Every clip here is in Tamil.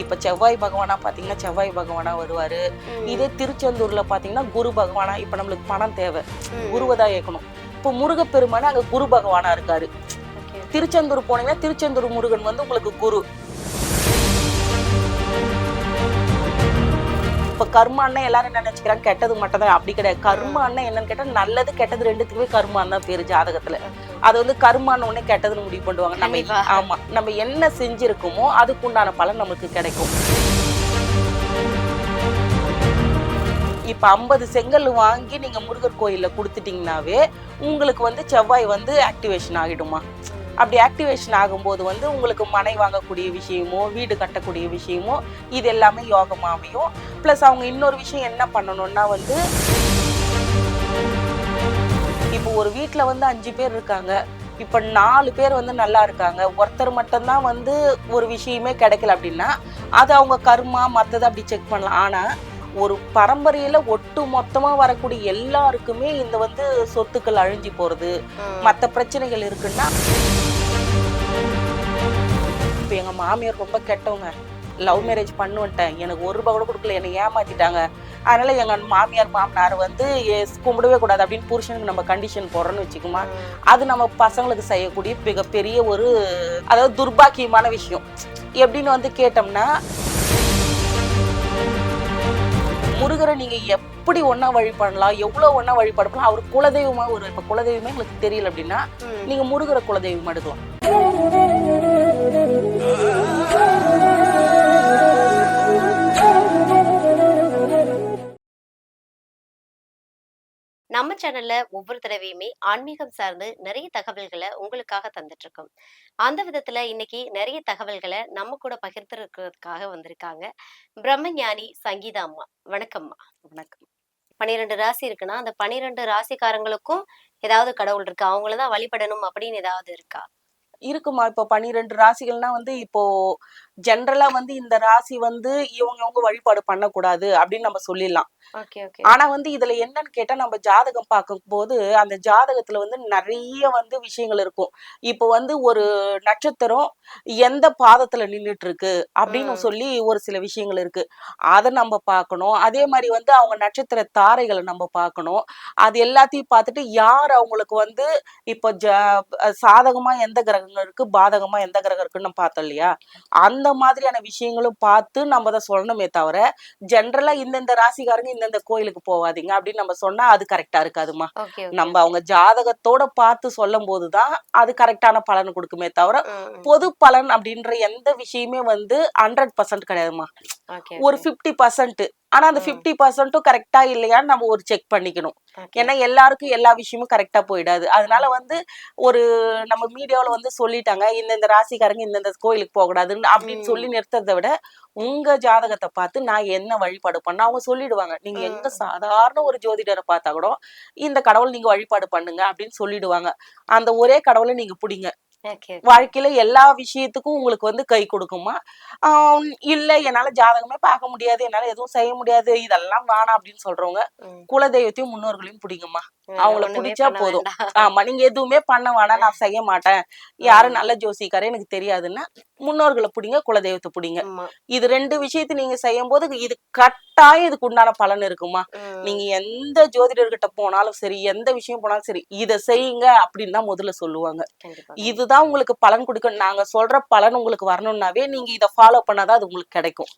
இப்ப செவ்வாய் பகவானா பாத்தீங்கன்னா செவ்வாய் பகவானா வருவாரு. இதே திருச்செந்தூர்ல பாத்தீங்கன்னா குரு பகவானா இப்ப நம்மளுக்கு பணம் தேவை. குருவை தான் ஏற்கணும் இப்போ முருகப்பெருமான் அங்க குரு பகவானா இருக்காரு. திருச்செந்தூர் போனீங்கன்னா திருச்செந்தூர் முருகன் வந்து உங்களுக்கு குரு. இப்ப கர்மான்னா எல்லாரும் என்ன நினைச்சுக்கிறாங்க கெட்டது மட்டும் தான் அப்படி கிடையாது. கர்மான்னா என்னன்னு கேட்டா நல்லது கெட்டது ரெண்டுத்துக்குமே கர்மான்னு தான் பேரு ஜாதகத்துல. அது வந்து கர்மான்னு உடனே கெட்டதுன்னு முடிவு பண்ணுவாங்க. நம்ம கண்டிப்பா. ஆமா நம்ம என்ன செஞ்சிருக்கோமோ அதுக்குண்டான பலன் நமக்கு கிடைக்கும். இப்ப ஐம்பது செங்கல் வாங்கி நீங்க முருகர் கோயில்ல கொடுத்துட்டீங்கன்னாவே உங்களுக்கு வந்து செவ்வாய் வந்து ஆக்டிவேஷன் ஆகிடுமா? அப்படி ஆக்டிவேஷன் ஆகும்போது வந்து உங்களுக்கு மனை வாங்கக்கூடிய விஷயமோ வீடு கட்டக்கூடிய விஷயமோ இது எல்லாமே யோகமா அமையும். ப்ளஸ் அவங்க இன்னொரு விஷயம் என்ன பண்ணணும்னா வந்து இப்போ ஒரு வீட்டில் வந்து அஞ்சு பேர் இருக்காங்க. இப்போ நாலு பேர் வந்து நல்லா இருக்காங்க. ஒருத்தர் மட்டும்தான் வந்து ஒரு விஷயமே கிடைக்கல அப்படின்னா அது அவங்க கர்மா மற்றது அப்படி செக் பண்ணலாம். ஆனால் ஒரு பரம்பரையில ஒட்டு மொத்தமா வரக்கூடிய எல்லாருக்குமே இந்த வந்து சொத்துக்கள் அழிஞ்சு போறது மற்ற பிரச்சனைகள் இருக்குன்னா இப்போ எங்க மாமியார் ரொம்ப கெட்டவங்க. லவ் மேரேஜ் பண்ணுவேன்ட்டேன் எனக்கு ஒரு ரூபா கூட கொடுக்கல. என்னை ஏமாத்திட்டாங்க. அதனால எங்க மாமியார் மாமனார் வந்து கும்பிடவே கூடாது அப்படின்னு புருஷனுக்கு நம்ம கண்டிஷன் போடுறோம்னு வச்சுக்குமா. அது நம்ம பசங்களுக்கு செய்யக்கூடிய மிகப்பெரிய ஒரு அதாவது துர்பாக்கியமான விஷயம். எப்படின்னு வந்து கேட்டோம்னா முருகரை நீங்க எப்படி ஒண்ணா வழிபடலாம் எவ்வளவு ஒண்ணா வழிபடலாம் அவர் குலதெய்வமா ஒரு இப்ப குலதெய்வமே உங்களுக்கு தெரியல அப்படின்னா நீங்க முருகரை குலதெய்வம் எடுக்கலாம். நம்ம சேனல்ல ஒவ்வொரு தடவையுமே ஆன்மீகம் சார்ந்து நிறைய தகவல்களை உங்களுக்காக தந்துட்டு இருக்கோம் அந்த விதத்துல இன்னைக்கு நிறைய தகவல்களை நம்ம கூட பகிர்ந்துருக்கிறதுக்காக வந்திருக்காங்க. பிரம்மஞானி சங்கீதா அம்மா. வணக்கம்மா. வணக்கம். பன்னிரெண்டு ராசி இருக்குன்னா அந்த பன்னிரெண்டு ராசிக்காரங்களுக்கும் ஏதாவது கடவுள் இருக்கா? அவங்கள தான் வழிபடணும் அப்படின்னு ஏதாவது இருக்கா? இருக்குமா? இப்போ பன்னிரெண்டு ராசிகள்னா வந்து இப்போ ஜென்ரலா வந்து இந்த ராசி வந்து இவங்கவங்க வழிபாடு பண்ணக்கூடாது அப்படின்னு நம்ம சொல்லிடலாம். ஆனா வந்து இதுல என்னன்னு கேட்டா நம்ம ஜாதகம் பார்க்கும் போது அந்த ஜாதகத்துல வந்து நிறைய வந்து விஷயங்கள் இருக்கும். இப்போ வந்து ஒரு நட்சத்திரம் எந்த பாதத்துல நின்னுட்டு இருக்கு அப்படின்னு. சொல்லி ஒரு சில விஷயங்கள் இருக்கு. அதை நம்ம பார்க்கணும். அதே மாதிரி வந்து அவங்க நட்சத்திர தாரைகளை நம்ம பார்க்கணும். அது எல்லாத்தையும் பார்த்துட்டு யார் அவங்களுக்கு வந்து இப்போ ஜ சாதகமா எந்த கிரகங்கள் இருக்கு பாதகமா எந்த கிரகம் இருக்குன்னு பார்த்தோம் இல்லையா? அந்த மாதிரியான விஷயங்களும் பார்த்து நம்ம அதை சொல்லணுமே தவிர ஜென்ரலா இந்தந்த ராசிக்காரங்க இந்தந்த கோயிலுக்கு போவாதீங்க அப்படின்னு நம்ம சொன்னா அது கரெக்டா இருக்காதுமா நம்ம அவங்க ஜாதகத்தோட பார்த்து சொல்லும் போதுதான் அது கரெக்டான பலன் கொடுக்குமே தவிர பொது பலன் அப்படின்ற எந்த விஷயமே வந்து ஹண்ட்ரட் பர்சன்ட் கிடையாதுமா ஒரு ஃபிஃப்டி பர்சன்ட் ஆனா அந்த ம். ஃபிஃப்டி பர்சன்ட்டும் கரெக்டா இல்லையான்னு நம்ம ஒரு செக் பண்ணிக்கணும். ஏன்னா எல்லாருக்கும் எல்லா விஷயமும் கரெக்டா போயிடாது. அதனால வந்து ஒரு நம்ம மீடியாவுல வந்து சொல்லிட்டாங்க இந்தந்த ராசிக்காரங்க இந்தந்த கோயிலுக்கு போக கூடாதுன்னு அப்படின்னு. சொல்லி நிறுத்ததை விட உங்க ஜாதகத்தை பார்த்து நான் என்ன வழிபாடு பண்ண அவங்க சொல்லிடுவாங்க. நீங்க எங்க. சாதாரண ஒரு ஜோதிடரை பார்த்தா கூட இந்த கடவுள் நீங்க வழிபாடு பண்ணுங்க அப்படின்னு சொல்லிடுவாங்க. அந்த ஒரே கடவுளை நீங்க பிடிங்க. வாழ்க்கையில எல்லா விஷயத்துக்கும் உங்களுக்கு வந்து கை கொடுக்குமா? ஆஹ் இல்ல என்னால ஜாதகமே பார்க்க முடியாது என்னால எதுவும் செய்ய முடியாது இதெல்லாம் வேணாம் அப்படின்னு சொல்றவங்க குலதெய்வத்தையும் முன்னோர்களையும் பிடிங்கம்மா அவங்கள பிடிச்சா போதும். ஆமா நீங்க எதுவுமே பண்ண வேணாம் நான் செய்ய மாட்டேன். யாரும் நல்ல ஜோசிக்காரே எனக்கு தெரியாதுன்னா முன்னோர்களை பிடிங்க குலதெய்வத்தை பிடிங்க. இது ரெண்டு விஷயத்தை நீங்க செய்யும் போது இது கட்டாயம் இதுக்கு உண்டான பலன் இருக்குமா? நீங்க எந்த ஜோதிடர்கிட்ட போனாலும் சரி எந்த விஷயம் போனாலும் சரி இத செய்யுங்க அப்படின்னு தான் முதல்ல சொல்லுவாங்க. இதுதான் உங்களுக்கு பலன் கொடுக்கும். நாங்க சொல்ற பலன் உங்களுக்கு வரணும்னாவே நீங்க இத ஃபாலோ பண்ணாதான் அது உங்களுக்கு கிடைக்கும்.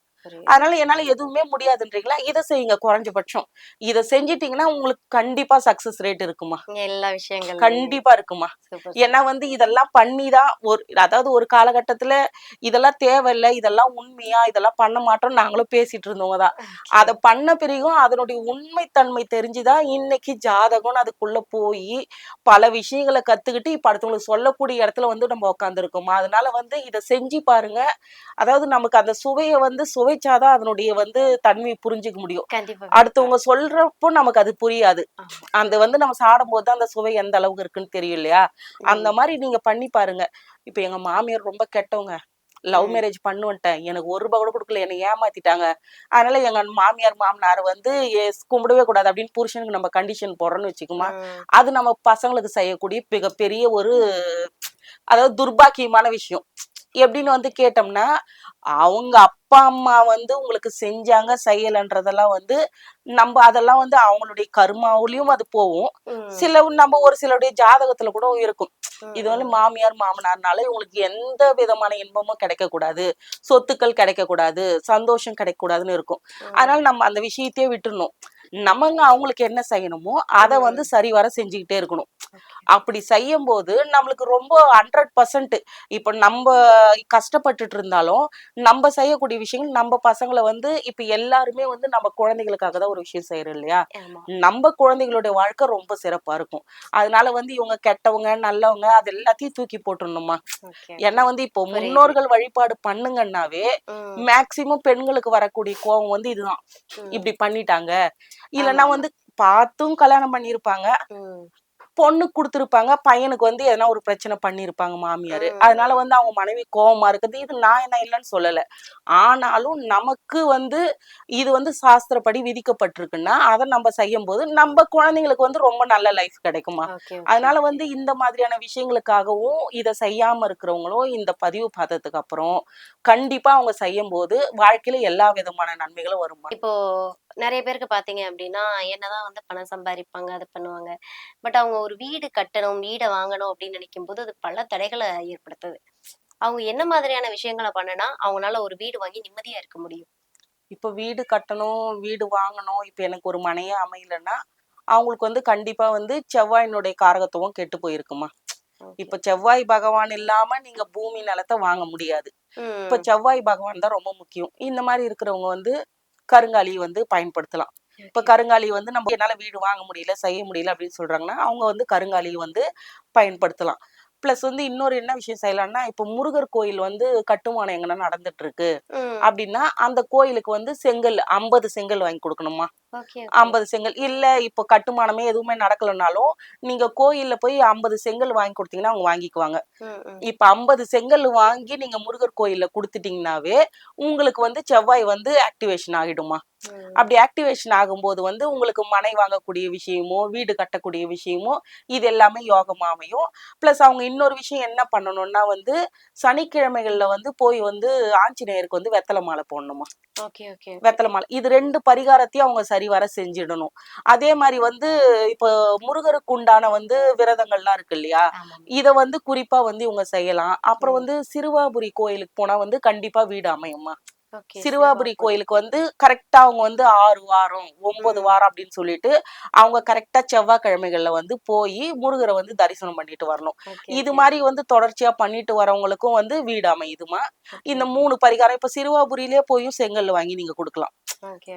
அதனால என்னால எதுவுமே முடியாதுன்றீங்களா? இதை செய்யுங்க குறைஞ்சபட்சம். இதை செஞ்சிட்டீங்கன்னா உங்களுக்கு கண்டிப்பா சக்சஸ் ரேட் இருக்குமா? எல்லா விஷயங்கள் கண்டிப்பா இருக்குமா? ஏன்னா வந்து இதெல்லாம் பண்ணிதான் ஒரு அதாவது ஒரு காலகட்டத்துல இதெல்லாம் தேவையில்லை இதெல்லாம் உண்மையா இதெல்லாம் பண்ண மாட்டோம் நாங்களும் பேசிட்டு இருந்தவங்க தான். அதை பண்ண பிறகும் அதனுடைய உண்மைத்தன்மை தெரிஞ்சுதான் இன்னைக்கு ஜாதகம் அதுக்குள்ள போய் பல விஷயங்களை கத்துக்கிட்டு இப்ப அடுத்தவங்களுக்கு சொல்லக்கூடிய இடத்துல வந்து நம்ம உட்காந்துருக்கோமா அதனால வந்து இதை செஞ்சு பாருங்க. அதாவது நமக்கு அந்த சுவையை வந்து சுவைச்சாதான் அதனுடைய வந்து தன்மை புரிஞ்சுக்க முடியும். அடுத்தவங்க சொல்றப்போ நமக்கு அது புரியாது. அந்த வந்து நம்ம சாடும் போது அந்த சுவை எந்த அளவுக்கு இருக்குன்னு தெரியும் இல்லையா? அந்த மாதிரி நீங்க பண்ணி பாருங்க. இப்ப எங்க மாமியார் ரொம்ப கெட்டவங்க. லவ். மேரேஜ் பண்ணுவேன்ட்டேன் எனக்கு ஒரு ரூபா கூட கொடுக்கல. என்னை ஏமாத்திட்டாங்க. அதனால எங்க மாமியார் மாமனார் வந்து கும்பிடவே கூடாது அப்படின்னு புருஷனுக்கு நம்ம கண்டிஷன் போடுறோம்னு வச்சுக்குமா அது நம்ம பசங்களுக்கு செய்யக்கூடிய மிகப்பெரிய ஒரு அதாவது துர்பாக்கியமான விஷயம். எப்படின்னு வந்து கேட்டோம்னா அவங்க அப்பா அம்மா வந்து உங்களுக்கு செஞ்சாங்க செய்யலைன்றதெல்லாம் வந்து நம்ம அதெல்லாம் வந்து அவங்களுடைய கர்மாவுலயும் அது போகும். சில நம்ம ஒரு சிலருடைய ஜாதகத்துல கூட இருக்கும். இது வந்து மாமியார் மாமனார்னால இவங்களுக்கு எந்த விதமான இன்பமும் கிடைக்க கூடாது சொத்துக்கள் கிடைக்க கூடாது சந்தோஷம் கிடைக்க கூடாதுன்னு இருக்கும். அதனால நம்ம அந்த விஷயத்தையே விட்டுறணும். நமங்க அவங்களுக்கு என்ன செய்யணுமோ அதை வந்து சரிவர செஞ்சுக்கிட்டே இருக்கணும். அப்படி செய்யும் போது நம்மளுக்கு ரொம்ப ஹண்ட்ரட் பர்சன்ட் இப்ப நம்ம கஷ்டப்பட்டுட்டு இருந்தாலும் நம்ம செய்யக்கூடிய விஷயங்கள் நம்ம பசங்களை வந்து இப்ப எல்லாருமே வந்து நம்ம குழந்தைகளுக்காக தான் ஒரு விஷயம் செய்யறோம் இல்லையா? நம்ம குழந்தைகளுடைய வாழ்க்கை ரொம்ப சிறப்பா இருக்கும். அதனால வந்து இவங்க கெட்டவங்க நல்லவங்க அது எல்லாத்தையும் தூக்கி போட்டுடணுமா ஏன்னா வந்து இப்போ. முன்னோர்கள் வழிபாடு பண்ணுங்கன்னாவே மேக்சிமம் பெண்களுக்கு வரக்கூடிய கோவம் வந்து இதுதான். இப்படி பண்ணிட்டாங்க. இல்லைன்னா. வந்து பார்த்தும் கல்யாணம் பண்ணியிருப்பாங்க. ம், பொண்ணு கொடுத்துருப்பாங்க பையனுக்கு வந்து எதனா ஒரு பிரச்சனை பண்ணியிருப்பாங்க மாமியார். அதனால வந்து அவங்க மனைவி கோவமா இருக்குது. இது நான் என்ன இல்லைன்னு சொல்லல. ஆனாலும் நமக்கு வந்து இது வந்து சாஸ்திரப்படி விதிக்கப்பட்டிருக்குன்னா அதை நம்ம செய்யும் போது நம்ம குழந்தைங்களுக்கு வந்து ரொம்ப நல்ல லைஃப் கிடைக்குமா. அதனால வந்து இந்த மாதிரியான விஷயங்களுக்காகவும் இதை செய்யாம இருக்கிறவங்களும் இந்த பதிவு பார்த்ததுக்கு அப்புறம் கண்டிப்பா அவங்க செய்யும் போது வாழ்க்கையில எல்லா விதமான நன்மைகளும் வருமா இப்போ நிறைய பேருக்கு பாத்தீங்க அப்படின்னா என்னதான் வந்து பணம் சம்பாதிப்பாங்க அது பண்ணுவாங்க. பட் அவங்க ஒரு வீடு கட்டணும் வீடை வாங்கணும் அப்படின்னு நினைக்கும் போது அது பல தடைகளை ஏற்படுத்துது. அவங்க என்ன மாதிரியான விஷயங்களை பண்ணனா அவங்களால ஒரு வீடு வாங்கி நிம்மதியா இருக்க முடியும். இப்ப வீடு கட்டணும் வீடு வாங்கணும் இப்ப எனக்கு ஒரு மனையே அமையலன்னா அவங்களுக்கு வந்து கண்டிப்பா வந்து செவ்வாயினுடைய காரகத்துவம் கெட்டு போயிருக்குமா? இப்ப செவ்வாய் பகவான் இல்லாம நீங்க பூமி நிலத்தை வாங்க முடியாது. இப்ப செவ்வாய் பகவான் தான் ரொம்ப முக்கியம். இந்த மாதிரி இருக்கிறவங்க வந்து கருங்காலி வந்து பயன்படுத்தலாம் இப்ப. கருங்காலி வந்து நம்ம என்னால வீடு வாங்க முடியல செய்ய முடியல அப்படின்னு சொல்றாங்கன்னா அவங்க வந்து கருங்காலி வந்து பயன்படுத்தலாம் பிளஸ் வந்து இன்னொரு என்ன விஷயம் செய்யலாம்னா இப்ப முருகர் கோயில் வந்து கட்டுமானம் எங்கன்னா நடந்துட்டு இருக்கு அப்படின்னா அந்த கோயிலுக்கு வந்து செங்கல் ஐம்பது செங்கல் வாங்கி கொடுக்கணுமா. ஐம்பது செங்கல். இல்ல இப்போ கட்டுமானமே எதுவுமே நடக்கலைனாலும் நீங்க கோயில்ல போய் ஐம்பது செங்கல் வாங்கி கொடுத்தீங்கன்னா அவங்க வாங்கிக்குவாங்க. இப்ப ஐம்பது செங்கல் வாங்கி நீங்க முருகர் கோயில்ல கொடுத்துட்டீங்கன்னாவே உங்களுக்கு வந்து செவ்வாய் வந்து ஆக்டிவேஷன் ஆகிடுமா. அப்படி ஆக்டிவேஷன் ஆகும்போது வந்து உங்களுக்கு மனை வாங்கக்கூடிய விஷயமோ வீடு கட்டக்கூடிய விஷயமோ இது எல்லாமே யோகமா அமையும். பிளஸ் அவங்க இன்னொரு விஷயம் என்ன பண்ணணும்னா வந்து சனிக்கிழமைகள்ல வந்து போய் வந்து ஆஞ்சநேயருக்கு வந்து வெத்தலை மாலை போடணுமா? Okay okay. வெத்தலை மாலை. இது ரெண்டு பரிகாரத்தையும் அவங்க சரிவர செஞ்சிடணும். அதே மாதிரி வந்து இப்போ முருகருக்கு உண்டான வந்து விரதங்கள்லாம் இருக்கு இல்லையா? இத வந்து குறிப்பா வந்து இவங்க செய்யலாம். அப்புறம் வந்து சிறுவாபுரி கோயிலுக்கு போனா வந்து கண்டிப்பா வீடு அமையுமா? ஓகே சிறுவாபுரி கோயிலுக்கு வந்து கரெக்டா அவங்க வந்து ஆறு வாரம் ஒன்பது. வாரம் அப்படின்னு சொல்லிட்டு அவங்க கரெக்டா செவ்வாய்க்கிழமைகள்ல வந்து போய் முருகரை வந்து தரிசனம் பண்ணிட்டு வரணும். இது மாதிரி வந்து தொடர்ச்சியா பண்ணிட்டு வரவங்களுக்கும் வந்து வீடு அமையுதுமா இந்த மூணு பரிகாரம் இப்ப சிறுவாபுரியிலே போயும் செங்கல் வாங்கி நீங்க கொடுக்கலாம்.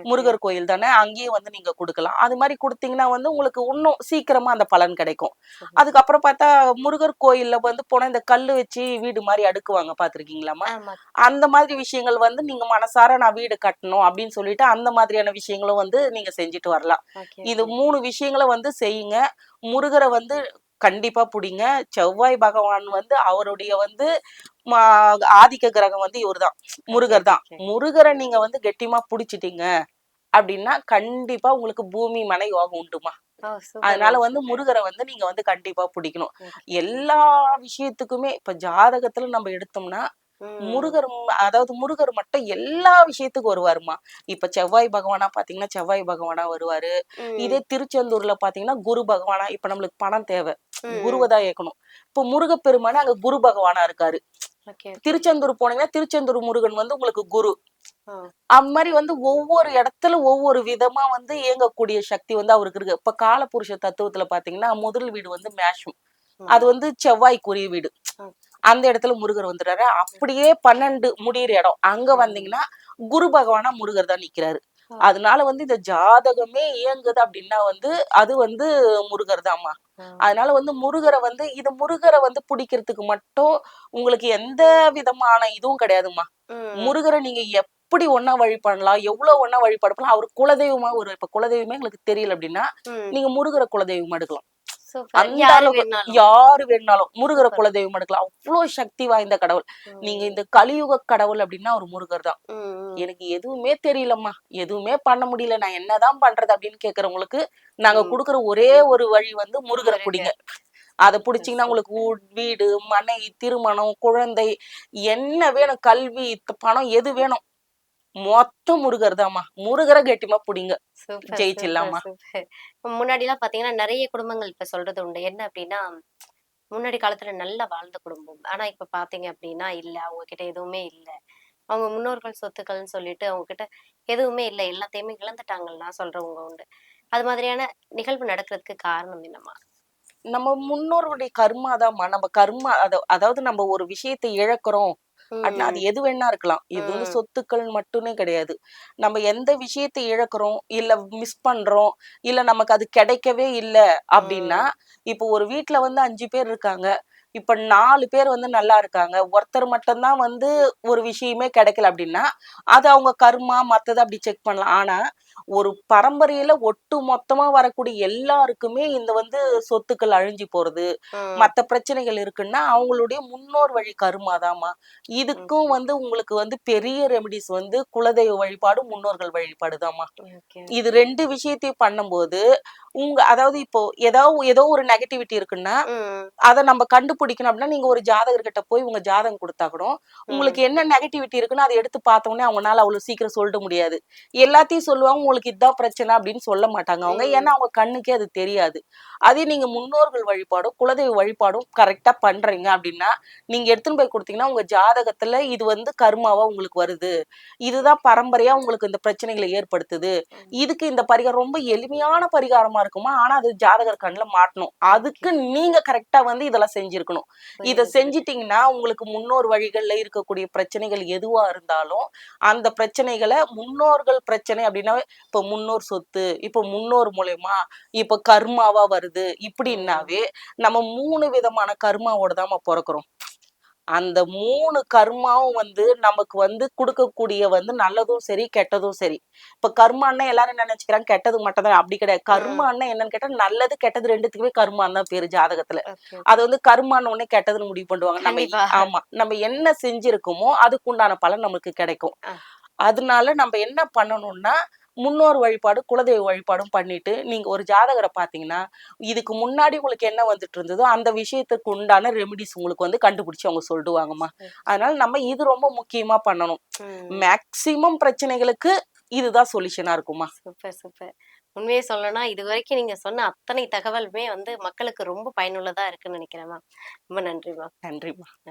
முருகர் கோயில் தானே அங்கேயும் வந்து நீங்க கொடுக்கலாம். அது மாதிரி கொடுத்தீங்கன்னா வந்து உங்களுக்கு இன்னும் சீக்கிரமா அந்த பலன் கிடைக்கும். அதுக்கப்புறம் பார்த்தா முருகர் கோயில்ல வந்து போனா இந்த கல்லு வச்சு வீடு மாதிரி அடுக்குவாங்க பாத்திருக்கீங்களாமா ஆமா. அந்த மாதிரி விஷயங்கள் வந்து நீங்க மனசார நான் வீடு கட்டணும் அப்படின்னு சொல்லிட்டு அந்த மாதிரியான விஷயங்களும் வந்து நீங்க செஞ்சுட்டு வரலாம். இது மூணு விஷயங்களை வந்து செய்யுங்க. முருகரை வந்து கண்டிப்பா புடிங்க. செவ்வாய் பகவான் வந்து அவருடைய வந்து ஆதிக்க கிரகம் வந்து இவர்தான். முருகர் தான். முருகரை நீங்க வந்து கெட்டிமா புடிச்சிட்டீங்க அப்படின்னா கண்டிப்பா உங்களுக்கு பூமி மனை யோகம் உண்டுமா? அதனால வந்து முருகரை வந்து நீங்க வந்து கண்டிப்பா பிடிக்கணும். எல்லா விஷயத்துக்குமே இப்ப ஜாதகத்துல நம்ம எடுத்தோம்னா முருகர் அதாவது முருகர் மட்டும் எல்லா விஷயத்துக்கும் வருவாருமா. இப்ப செவ்வாய் பகவானா பாத்தீங்கன்னா செவ்வாய் பகவானா வருவாரு. இதே திருச்செந்தூர்ல பாத்தீங்கன்னா குரு பகவானா இப்ப நம்மளுக்கு பணம் தேவை. குருவை தான் ஏக்கணும் இப்ப முருகப்பெருமானே அங்க குரு பகவானா இருக்காரு. திருச்செந்தூர் போனீங்கன்னா திருச்செந்தூர் முருகன் வந்து உங்களுக்கு குரு. அந்த மாதிரி வந்து ஒவ்வொரு இடத்துல ஒவ்வொரு விதமா வந்து இயங்கக்கூடிய சக்தி வந்து அவருக்கு இருக்கு. இப்ப காலபுருஷ தத்துவத்துல பாத்தீங்கன்னா முதல் வீடு வந்து மேஷம். அது வந்து செவ்வாய்க்குரிய வீடு. அந்த இடத்துல முருகர் வந்துடுறாரு. அப்படியே பன்னெண்டு முடியிற இடம். அங்க வந்தீங்கன்னா குரு பகவானா முருகர் தான் நிக்கிறாரு. அதனால வந்து இந்த ஜாதகமே இயங்குது அப்படின்னா வந்து அது வந்து முருகர் தான்மா அதனால வந்து முருகரை வந்து இது முருகரை வந்து பிடிக்கிறதுக்கு மட்டும் உங்களுக்கு எந்த விதமான இதுவும் கிடையாதும்மா. முருகரை நீங்க எப்படி ஒன்னா வழிபடலாம் எவ்வளவு ஒன்னா வழிபடலாம் அவர் குலதெய்வமா ஒரு இப்ப குலதெய்வமே உங்களுக்கு தெரியல அப்படின்னா நீங்க முருகரை குலதெய்வம் எடுக்கலாம். அந்த அளவுக்கு யாரு வேணாலும் முருகரை. குலதெய்வம் எடுக்கலாம் அவ்வளவு சக்தி வாய்ந்த கடவுள். நீங்க இந்த கலியுக கடவுள் அப்படின்னா ஒரு முருகர் தான். எனக்கு எதுவுமே தெரியலம்மா. எதுவுமே பண்ண முடியல. நான் என்னதான் பண்றது அப்படின்னு கேக்குறவங்களுக்கு நாங்க. குடுக்குற ஒரே ஒரு வழி வந்து முருகரை. பிடிங்க. அதை பிடிச்சிங்கன்னா உங்களுக்கு வீடு மனை திருமணம் குழந்தை என்ன வேணும்? கல்வி பணம் எது வேணும்? மொத்தம் முருகர் முருகரை கெட்டிமா பிடிங்க. ஜெயிச்சிடலாமா. முன்னாடி எல்லாம் பாத்தீங்கன்னா நிறைய குடும்பங்கள் இப்ப சொல்றது உண்டு. என்ன அப்படின்னா முன்னாடி காலத்துல நல்லா வாழ்ந்த குடும்பம். ஆனா இப்ப பாத்தீங்க அப்படின்னா இல்ல. அவங்க கிட்ட எதுவுமே இல்ல. அவங்க முன்னோர்கள் சொத்துக்கள்னு சொல்லிட்டு அவங்க கிட்ட எதுவுமே இல்ல. எல்லாத்தையுமே இழந்துட்டாங்கன்னா சொல்றவங்க உண்டு. அது மாதிரியான நிகழ்வு நடக்கிறதுக்கு காரணம் என்னமா நம்ம முன்னோர்களுடைய கர்மாதாம்மா. நம்ம கர்மா அத- அதாவது நம்ம ஒரு விஷயத்தை இழக்கிறோம். அப்படின்னா அது எது வேணா இருக்கலாம். இது வந்து. சொத்துக்கள் மட்டுமே கிடையாது. நம்ம எந்த விஷயத்தை இழக்கிறோம் இல்ல மிஸ் பண்றோம் இல்ல நமக்கு அது கிடைக்கவே இல்ல அப்படின்னா இப்போ ஒரு வீட்ல வந்து அஞ்சு பேர் இருக்காங்க. இப்ப நாலு பேர் வந்து நல்லா இருக்காங்க. ஒருத்தர் மட்டும்தான் வந்து ஒரு விஷயமே கிடைக்கல அப்படின்னா அது அவங்க கர்மா மத்தது அப்படி செக் பண்ணலாம். ஆனா ஒரு பரம்பரையில ஒட்டு மொத்தமா வரக்கூடிய எல்லாருக்குமே இந்த வந்து சொத்துக்கள் அழிஞ்சு போறது. மத்த பிரச்சனைகள் இருக்குன்னா அவங்களுடைய முன்னோர் வழி கருமாதாம்மா. இதுக்கும் வந்து உங்களுக்கு வந்து பெரிய ரெமிடிஸ் வந்து குலதெய்வ வழிபாடு முன்னோர்கள் வழிபாடுதாம்மா. Okay, இது ரெண்டு விஷயத்தையும் பண்ணும்போது உங்க அதாவது இப்போ ஏதாவது ஏதோ ஒரு நெகட்டிவிட்டி இருக்குன்னா அதை நம்ம கண்டுபிடிக்கணும் அப்படின்னா நீங்க ஒரு ஜாதகர்கிட்ட போய் உங்க ஜாதகம் கொடுத்தா கூட உங்களுக்கு என்ன நெகட்டிவிட்டி இருக்குன்னு அதை எடுத்து பார்த்த உடனே அவங்களால அவ்வளவு சீக்கிரம் சொல்லிட முடியாது. எல்லாத்தையும் சொல்லுவாங்க உங்களுக்கு இதான் பிரச்சனை அப்படின்னு சொல்ல மாட்டாங்க அவங்க. ஏன்னா அவங்க கண்ணுக்கே அது தெரியாது. அதே நீங்க முன்னோர்கள் வழிபாடும் குலதெய்வ வழிபாடும் கரெக்டா பண்றீங்க அப்படின்னா நீங்க எடுத்துன்னு போய் கொடுத்தீங்கன்னா உங்க ஜாதகத்துல இது வந்து கர்மாவா உங்களுக்கு வருது. இதுதான் பரம்பரையா உங்களுக்கு இந்த பிரச்சனைகளை ஏற்படுத்துது. இதுக்கு இந்த பரிகாரம் ரொம்ப எளிமையான பரிகாரமா இருக்குமா? ஆனா அது ஜாதகர் கண்ணுல மாட்டணும். அதுக்கு நீங்க கரெக்டா வந்து இதெல்லாம் செஞ்சிருக்கணும். இத. செஞ்சிட்டீங்கன்னா உங்களுக்கு முன்னோர் வழிகள்ல இருக்கக்கூடிய பிரச்சனைகள் எதுவா இருந்தாலும் அந்த பிரச்சனைகளை முன்னோர்கள் பிரச்சனை அப்படின்னா இப்ப முன்னோர் சொத்து இப்ப முன்னோர் மூலயமா இப்ப கர்மாவா வருது இப்படின்னாவே நம்ம மூணு விதமான கர்மாவோட தான் பிறக்கிறோம். அந்த மூணு கர்மாவும் வந்து நமக்கு வந்து கொடுக்கக்கூடிய வந்து நல்லதும் சரி கெட்டதும் சரி. இப்ப கர்மான்னா எல்லாரும் நினைச்சுக்கிறாங்க? கெட்டது மட்டும் தான் அப்படி கிடையாது. கர்மான்னா என்னன்னு கேட்டா நல்லது கெட்டது ரெண்டுத்துக்குமே கர்மான்னு தான் பேரு ஜாதகத்துல. அது வந்து கருமான்னு உடனே கெட்டதுன்னு முடிவு பண்ணுவாங்க. நம்ம. ஆமா நம்ம என்ன செஞ்சிருக்கோமோ அதுக்குண்டான பலன் நமக்கு கிடைக்கும். அதனால நம்ம என்ன பண்ணணும்னா முன்னோர் வழிபாடு குலதெய்வ வழிபாடும் பண்ணிட்டு நீங்க ஒரு ஜாதகரை பாத்தீங்கன்னா இதுக்கு முன்னாடி உங்களுக்கு என்ன வந்துட்டு இருந்ததோ அந்த விஷயத்துக்கு உண்டான ரெமிடிஸ் உங்களுக்கு வந்து கண்டுபிடிச்சு அவங்க சொல்லிடுவாங்கம்மா அதனால நம்ம இது ரொம்ப முக்கியமா பண்ணணும். மேக்சிமம் பிரச்சனைகளுக்கு இதுதான் சொல்யூஷனா இருக்குமா சூப்பர் சூப்பர். உண்மையை சொல்லணும்னா இது வரைக்கும் நீங்க சொன்ன அத்தனை தகவலுமே வந்து மக்களுக்கு ரொம்ப பயனுள்ளதா இருக்குன்னு நினைக்கிறேன் மேம் ரொம்ப நன்றி மேம்